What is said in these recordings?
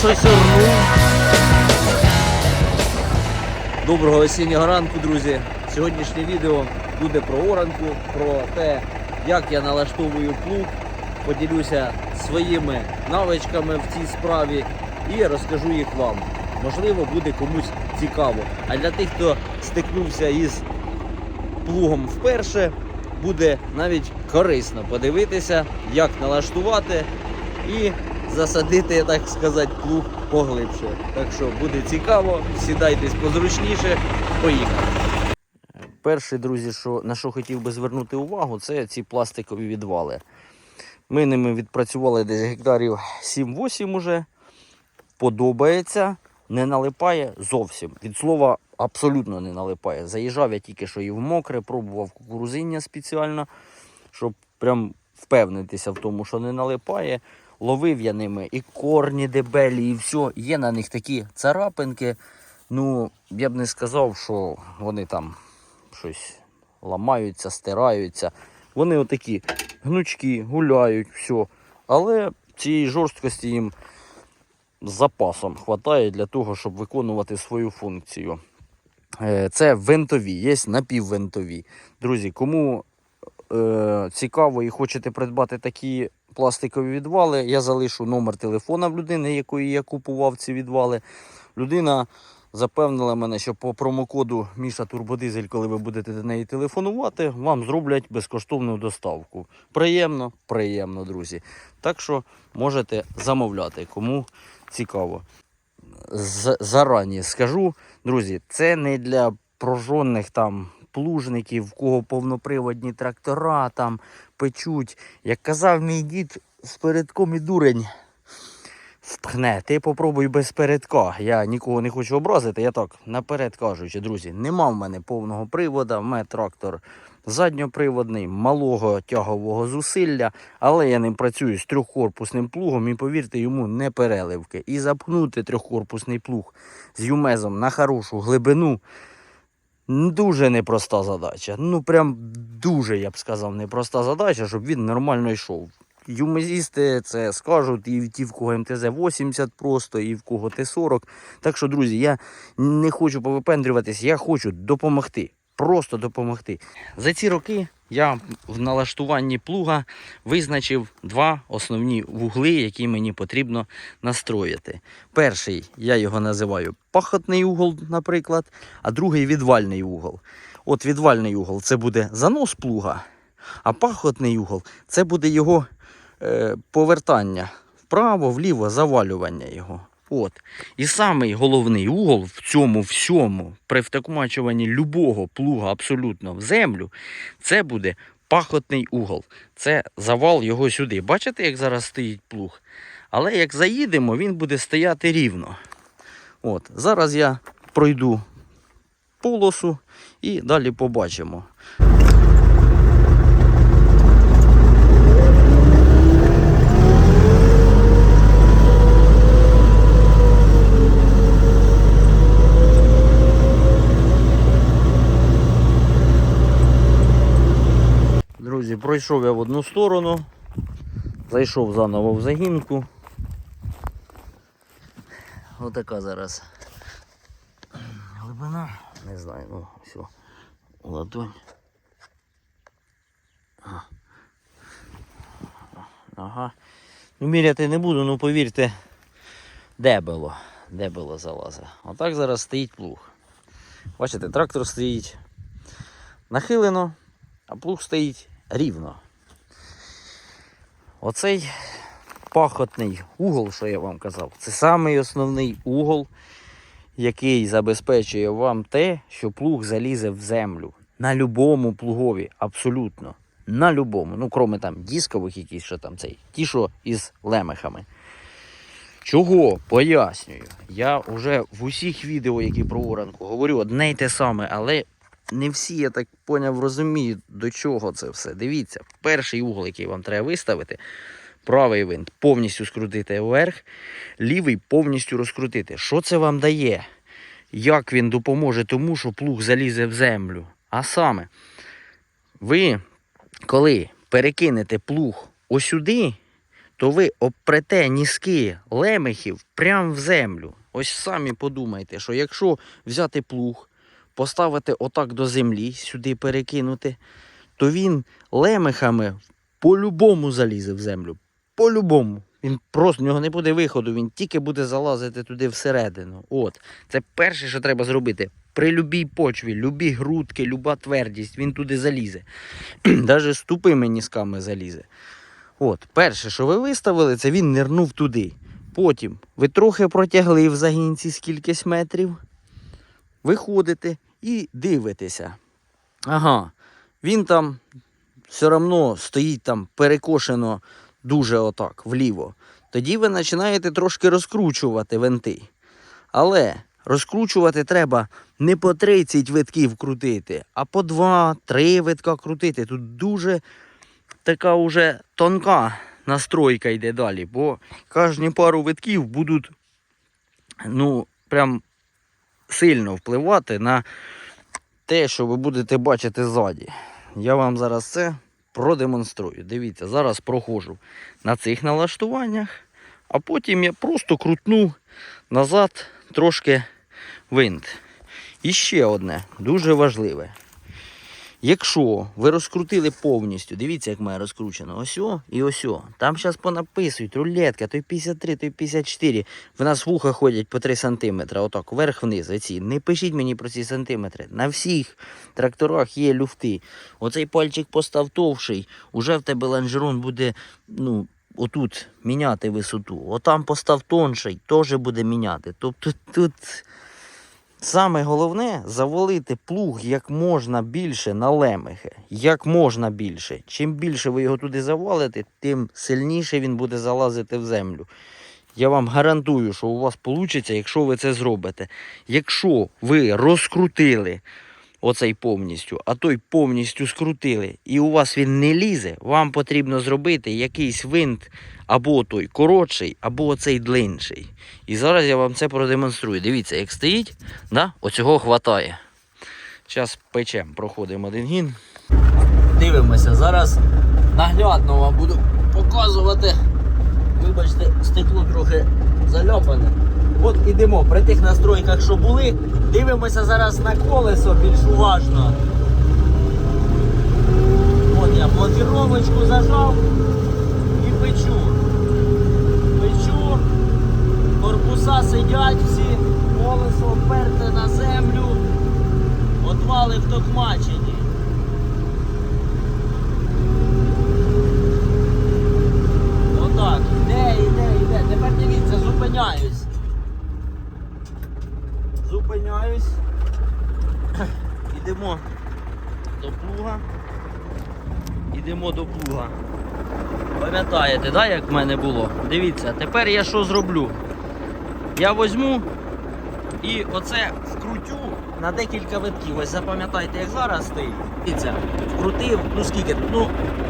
щось орнув. Доброго осіннього ранку, друзі. Сьогоднішнє відео буде про оранку, про те, як я налаштовую плуг. Поділюся своїми навичками в цій справі і розкажу їх вам. Можливо, буде комусь цікаво. А для тих, хто стикнувся із плугом вперше, буде навіть корисно подивитися, як налаштувати і засадити, так сказати, плуг поглибше. Так що буде цікаво, сідайтесь позручніше, поїхали. Перше, друзі, що, на що хотів би звернути увагу, це ці пластикові відвали. Ми ними відпрацювали десь гектарів 7-8 уже. Подобається, не налипає зовсім. Від слова абсолютно не налипає. Заїжджав я тільки що і в мокре, пробував кукурузиння спеціально, щоб прям впевнитися в тому, що не налипає. Ловив я ними і корні дебелі, і все. Є на них такі царапинки. Ну, я б не сказав, що вони там щось ламаються, стираються. Вони отакі гнучкі, гуляють, все. Але цієї жорсткості їм з запасом вистачає для того, щоб виконувати свою функцію. Е, Це винтові, є напіввинтові. Друзі, кому е, цікаво і хочете придбати такі пластикові відвали, я залишу номер телефона в людини, якої я купував ці відвали. Людина запевнила мене, що по промокоду Міша Турбодизель, коли ви будете до неї телефонувати, вам зроблять безкоштовну доставку. Приємно, приємно, друзі. Так що можете замовляти, кому цікаво. Зарані скажу, друзі, це не для прожжених там плужників, в кого повноприводні трактора там печуть. Як казав мій дід, з передком і дурень впхне. Ти попробуй без передка. Я нікого не хочу образити. Я так наперед кажучи, друзі, нема в мене повного привода. В мене трактор задньоприводний, малого тягового зусилля, але я ним працюю з трьохкорпусним плугом і повірте, йому не переливки. І запхнути трьохкорпусний плуг з юмезом на хорошу глибину. Дуже непроста задача. Ну прям дуже, я б сказав, непроста задача, щоб він нормально йшов. Юмезісти це скажуть, і ті, в кого МТЗ-80 просто, і в кого Т-40. Так що, друзі, я не хочу повипендрюватись, я хочу допомогти. Просто допомогти. За ці роки я в налаштуванні плуга визначив два основні вугли, які мені потрібно настроїти. Перший, я його називаю пахотний угол, наприклад, а другий відвальний угол. От відвальний угол це буде занос плуга, а пахотний угол це буде його е, повертання вправо, вліво, завалювання його. От. І самий головний угол в цьому всьому, при втокмачуванні любого плуга абсолютно в землю, це буде пахотний угол. Це завал його сюди. Бачите, як зараз стоїть плуг? Але як заїдемо, він буде стояти рівно. От. Зараз я пройду полосу і далі побачимо. Друзі, пройшов я в одну сторону, зайшов заново в загінку. Отака зараз глибина. Не знаю, ну все. Ладонь. Ага. Ну, міряти не буду, ну повірте, дебело. Дебело залазить. Отак зараз стоїть плуг. Бачите, трактор стоїть нахилено, а плуг стоїть рівно. Оцей пахотний угол, що я вам казав, це самий основний угол, який забезпечує вам те, що плуг залізе в землю. На любому плугові, абсолютно. На любому. Ну, кроме там дискових якісь, що там цей. Ті, що із лемехами. Чого? Пояснюю. Я вже в усіх відео, які про оранку, говорю одне й те саме, але не всі, я так поняв, розуміють, до чого це все. Дивіться, перший угол, який вам треба виставити, правий винт повністю скрутити вверх, лівий повністю розкрутити. Що це вам дає? Як він допоможе тому, що плуг залізе в землю? А саме, ви, коли перекинете плуг осюди, то ви обпрете ніски лемехів прямо в землю. Ось самі подумайте, що якщо взяти плуг, поставити отак до землі, сюди перекинути, то він лемехами по-любому залізе в землю. По-любому. Він просто в нього не буде виходу, він тільки буде залазити туди всередину. От. Це перше, що треба зробити. При любій почві, любі грудки, люба твердість, він туди залізе. Навіть з тупими нісками залізе. От, перше, що ви виставили, це він нирнув туди. Потім ви трохи протягли в загінці скількись метрів, виходите і дивитеся. Ага, він там все одно стоїть там перекошено дуже отак, вліво. Тоді ви починаєте трошки розкручувати винти. Але розкручувати треба не по 30 витків крутити, а по 2-3 витка крутити. Тут дуже така уже тонка настройка йде далі, бо кожні пару витків будуть ну, прям сильно впливати на те, що ви будете бачити ззаді. Я вам зараз це продемонструю. Дивіться, зараз проходжу на цих налаштуваннях, а потім я просто крутну назад трошки винт. І ще одне, дуже важливе. Якщо ви розкрутили повністю, дивіться, як має розкручено. Ось о і ось о. Там зараз понаписують, рулетка, той 53, той 54. В нас вуха ходять по 3 см, отак, вверх-вниз. Оці. Не пишіть мені про ці сантиметри. На всіх тракторах є люфти. Оцей пальчик постав товший, уже в тебе лонжерон буде, ну, отут міняти висоту. Отам постав тонший, теж буде міняти. Тобто тут. Саме головне завалити плуг як можна більше на лемехи. Як можна більше. Чим більше ви його туди завалите, тим сильніше він буде залазити в землю. Я вам гарантую, що у вас вийде, якщо ви це зробите. Якщо ви розкрутили оцей повністю, а той повністю скрутили, і у вас він не лізе, вам потрібно зробити якийсь винт або той коротший, або цей длинший. І зараз я вам це продемонструю. Дивіться, як стоїть, да? оцього хватає. Зараз печем, проходимо один гін. Дивимося, зараз наглядно вам буду показувати. Вибачте, стекло трохи зальопане. От ідемо при тих настройках, що були. Дивимося зараз на колесо більш уважно. От я блокіровочку зажав і печу. Печу. Корпуса сидять всі, колесо вперте на землю, отвали втокмачені. Отак, іде, іде, іде. Тепер дивіться, зупиняюсь. Зупиняюсь. Ідемо до плуга. Ідемо до плуга. Пам'ятаєте, да, як в мене було? Дивіться, тепер я що зроблю? Я візьму і оце вкрутю на декілька витків. Ось запам'ятайте, як зараз стоїть. Дивіться, вкрутив, ну скільки? Ну,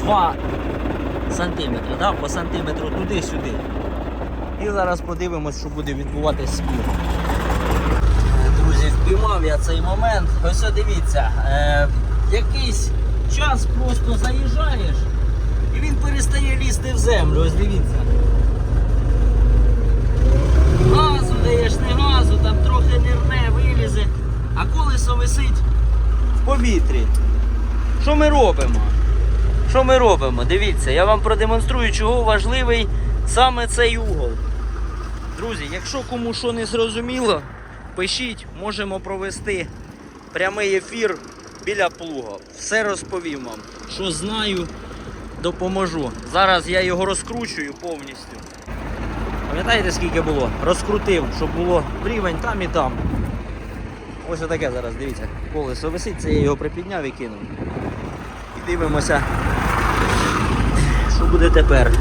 2 сантиметри, да? по сантиметру туди-сюди. І зараз подивимось, що буде відбуватися з. Впіймав я цей момент. Ось дивіться, е, якийсь час просто заїжджаєш і він перестає лізти в землю. Ось дивіться. Газу даєш, не газу, там трохи нирне, вилізе, а колесо висить в повітрі. Що ми робимо? Що ми робимо? Дивіться, я вам продемонструю, чого важливий саме цей угол. Друзі, якщо кому що не зрозуміло, пишіть, можемо провести прямий ефір біля плуга. Все розповім вам. Що знаю, допоможу. Зараз я його розкручую повністю. Пам'ятаєте, скільки було? Розкрутив, щоб було рівень там і там. Ось отаке зараз, дивіться, колесо висить, це я його припідняв і кинув. І дивимося, що буде тепер.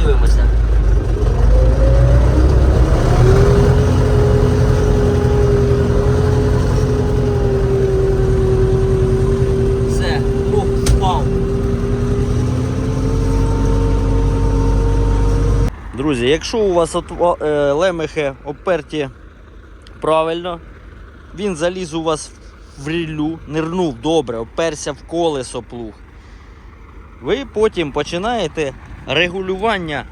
Дивимося. Все, плуг впав. Друзі, якщо у вас е, лемехи обперті правильно, він заліз у вас в ріллю, нирнув добре, оперся в колесо плуг. Ви потім починаєте регулювання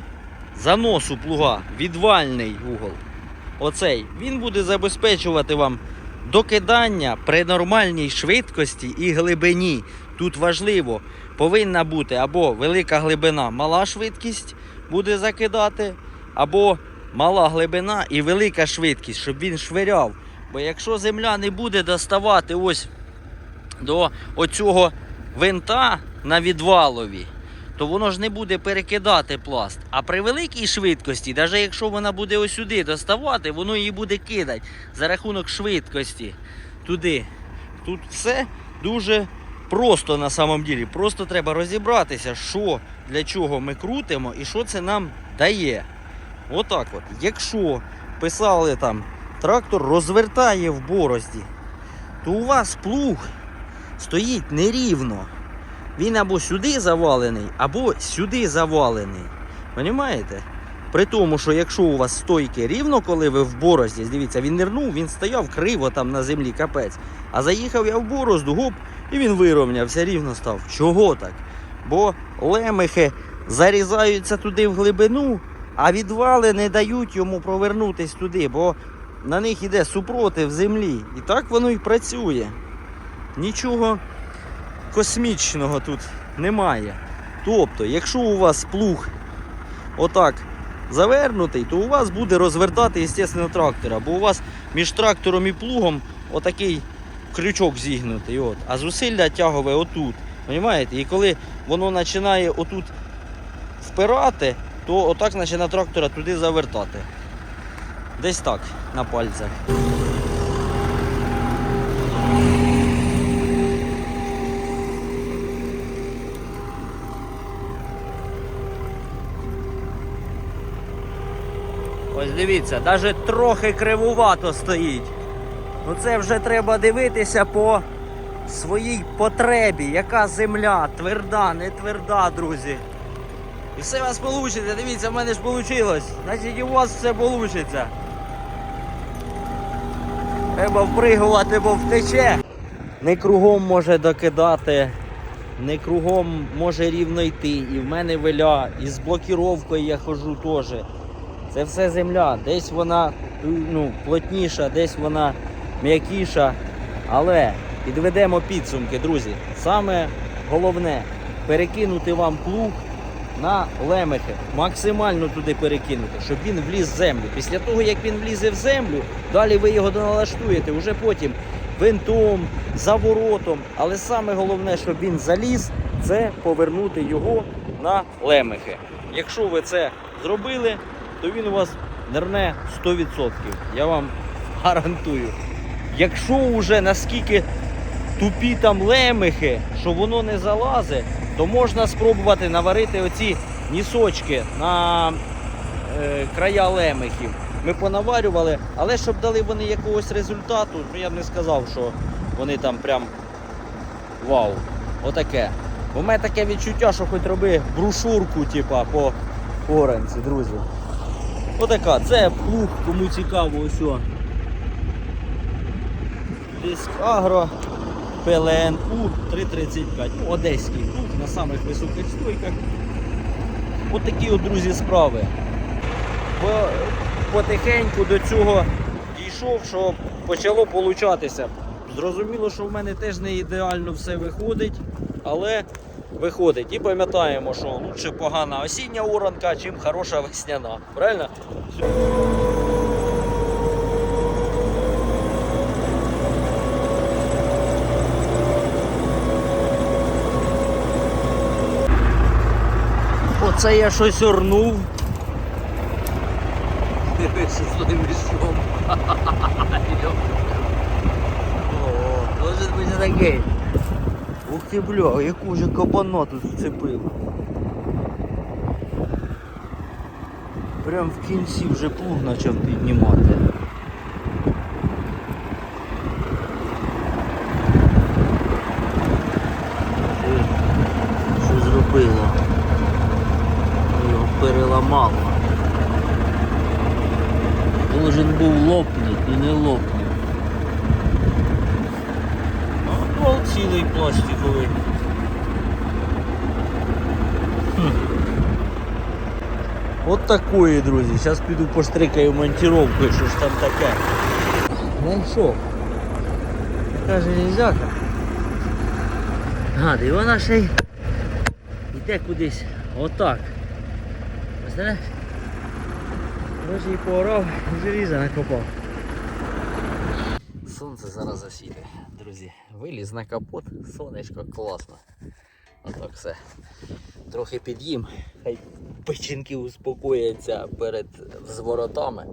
заносу плуга, відвальний угол. Оцей. Він буде забезпечувати вам докидання при нормальній швидкості і глибині. Тут важливо, повинна бути або велика глибина, мала швидкість буде закидати, або мала глибина і велика швидкість, щоб він швиряв. Бо якщо земля не буде доставати ось до оцього винта на відвалові, то воно ж не буде перекидати пласт. А при великій швидкості, навіть якщо вона буде ось сюди доставати, воно її буде кидати за рахунок швидкості туди. Тут все дуже просто на самом ділі. Просто треба розібратися, що для чого ми крутимо і що це нам дає. Отак от. Якщо писали там, трактор розвертає в борозді, то у вас плуг стоїть нерівно. Він або сюди завалений, або сюди завалений. Понімаєте? При тому, що якщо у вас стойки рівно, коли ви в борозді, дивіться, він нирнув, він стояв криво там на землі, капець. А заїхав я в борозду, гоп, і він вирівнявся, рівно став. Чого так? Бо лемехи зарізаються туди в глибину, а відвали не дають йому провернутись туди, бо на них іде супротив землі. І так воно і працює. Нічого космічного тут немає. Тобто, якщо у вас плуг отак завернутий, то у вас буде розвертати, звісно, трактора, бо у вас між трактором і плугом отакий крючок зігнутий. От, а зусилля тягове отут. Понімаєте? І коли воно починає отут впирати, то отак починає трактора туди завертати. Десь так, на пальцях. Ось дивіться, навіть трохи кривувато стоїть. Ну це вже треба дивитися по своїй потребі, яка земля, тверда, не тверда, друзі. І все у вас вийде, дивіться, в мене ж вийшло. Значить і у вас все вийде. Треба впригувати, бо втече. Не кругом може докидати, не кругом може рівно йти. І в мене виля, і з блокіровкою я ходжу теж. Це все земля. Десь вона ну, плотніша, десь вона м'якіша. Але підведемо підсумки, друзі. Саме головне перекинути вам плуг на лемехи. Максимально туди перекинути, щоб він вліз в землю. Після того, як він влізе в землю, далі ви його доналаштуєте, вже потім винтом, заворотом. Але саме головне, щоб він заліз, це повернути його на лемехи. Якщо ви це зробили, то він у вас нирне 100%. Я вам гарантую. Якщо вже наскільки тупі там лемехи, що воно не залазить, то можна спробувати наварити оці нісочки на е, края лемехів. Ми понаварювали, але щоб дали вони якогось результату, ну я б не сказав, що вони там прям вау. Отаке. У мене таке відчуття, що хоч роби брошурку, типа, по оранці, друзі. Отака, це плуг, кому цікаво, ось. Диск Агро ПЛНУ 335. Ну, одеський плуг на самих високих стойках. От такі от, друзі, справи. Бо потихеньку до цього дійшов, що почало получатися. Зрозуміло, що в мене теж не ідеально все виходить, але виходить. І пам'ятаємо, що лучше погана осіння оранка, чим хороша весняна. Правильно? Оце я щось орнув. Дивись, з твоїм мішком. Може бути такий. Ух ти, бля, яку же кабана тут вцепив. Прям в кінці вже плуг почав піднімати. Що- Що зробило? Його переламало. Должен був лопнути і не лопнув. цілий пластиковий. От такої, друзі. Зараз піду поштрикаю монтировку, що ж там таке. Знайшов. Така железяка. Гади, і вона ще й йде кудись отак. Представляєш? Може поорав, і желіза накопав. Сонце зараз засіде, друзі. Виліз на капот, сонечко класно. Отак все. Трохи під'їм, хай печінки успокояться перед зворотами.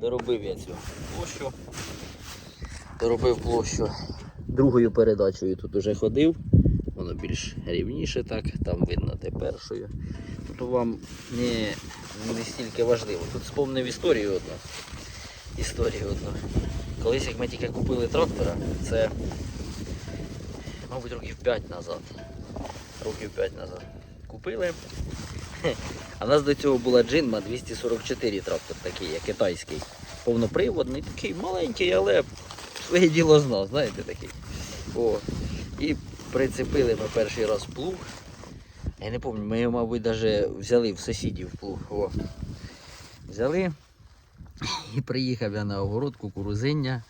Доробив я цю площу. Доробив площу другою передачею тут уже ходив. Воно більш рівніше так, там видно те першою. Тут вам не, не стільки важливо. Тут спомнив історію одну. Історію одну. Колись як ми тільки купили трактора, це мабуть років 5 назад. Років 5 назад. Купили. А в нас до цього була джинма 244 трактор такий, як китайський. Повноприводний, такий маленький, але своє діло знав, знаєте такий. О. І прицепили ми перший раз плуг. Я не пам'ятаю, ми його, мабуть, навіть взяли в сусідів плуг. О. Взяли і приїхав я на огород кукурузиння.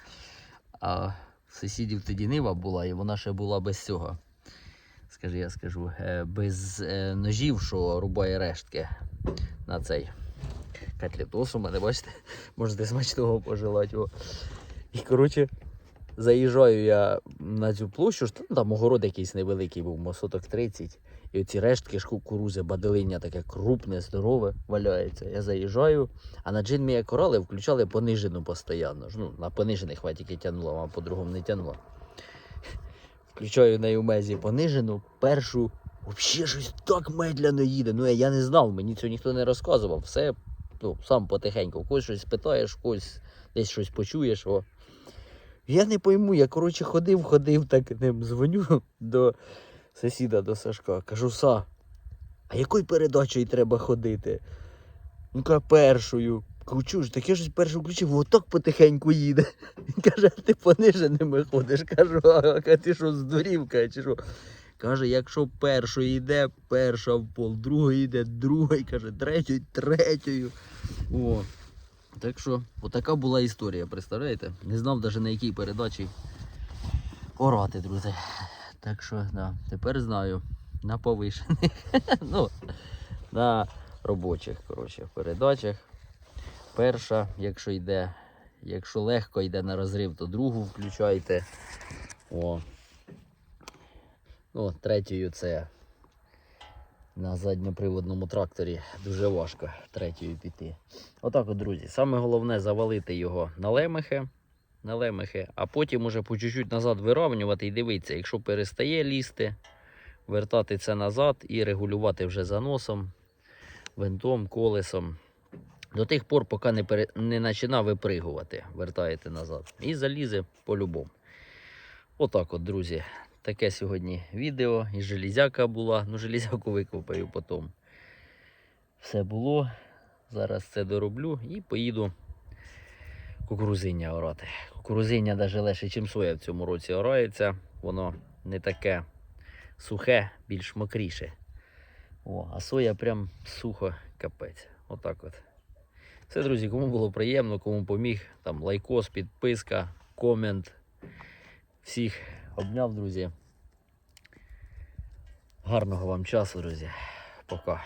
А сусідів тоді нива була, і вона ще була без цього. Скажи, я скажу, е, без е, ножів, що рубає рештки на цей котлетос у мене, бачите, можете смачного пожелати. І коротше, заїжджаю я на цю площу, ну, там огород якийсь невеликий був, мо соток 30. І оці рештки ж кукурузи, баделиння таке крупне, здорове валяється. Я заїжджаю, а на джин мія корали включали понижену постійно. Ну, на понижених хватики тягнуло, а по-другому не тягнуло. Включаю на юмезі понижену, першу, взагалі щось так медляно їде. Ну я, не знав, мені цього ніхто не розказував. Все ну, сам потихеньку. Когось щось питаєш, когось десь щось почуєш. О. Я не пойму, я коротше ходив, ходив, так ним дзвоню до сусіда до Сашка. Кажу, Са, а якою передачею треба ходити? Каже, першою. Кажу, чуєш, так я щось першу включив, отак потихеньку їде. Він каже, а ти пониженими ходиш. Кажу, а ти що здурів, каже, чи що? Каже, якщо першою йде, перша в пол, другою йде, другою, каже, третьою, третьою. О. Так що, отака була історія, представляєте? Не знав навіть на якій передачі орати, друзі. Так що, да, тепер знаю. На повишених. ну, на робочих, коротше, передачах. Перша, якщо йде, якщо легко йде на розрив, то другу включайте. О. Ну, третьою це на задньоприводному тракторі дуже важко третьою піти. Отак от, друзі. Саме головне завалити його на лемехи, на лемехи, а потім уже по чуть-чуть назад вирівнювати і дивитися, якщо перестає лізти, вертати це назад і регулювати вже заносом, винтом, колесом. До тих пор, поки не, пере... не почина випригувати, вертаєте назад. І залізе по-любому. Отак от, друзі. Таке сьогодні відео. І железяка була. Ну, железяку викопаю потім. Все було. Зараз це дороблю і поїду кукурузиння орати. Кукурузиння навіть легше, ніж соя в цьому році орається. Воно не таке сухе, більш мокріше. О, а соя прям сухо капець. Отак от. Все, друзі, кому було приємно, кому поміг, там лайкос, підписка, комент. Всіх обняв, друзі. Гарного вам часу, друзі. Пока.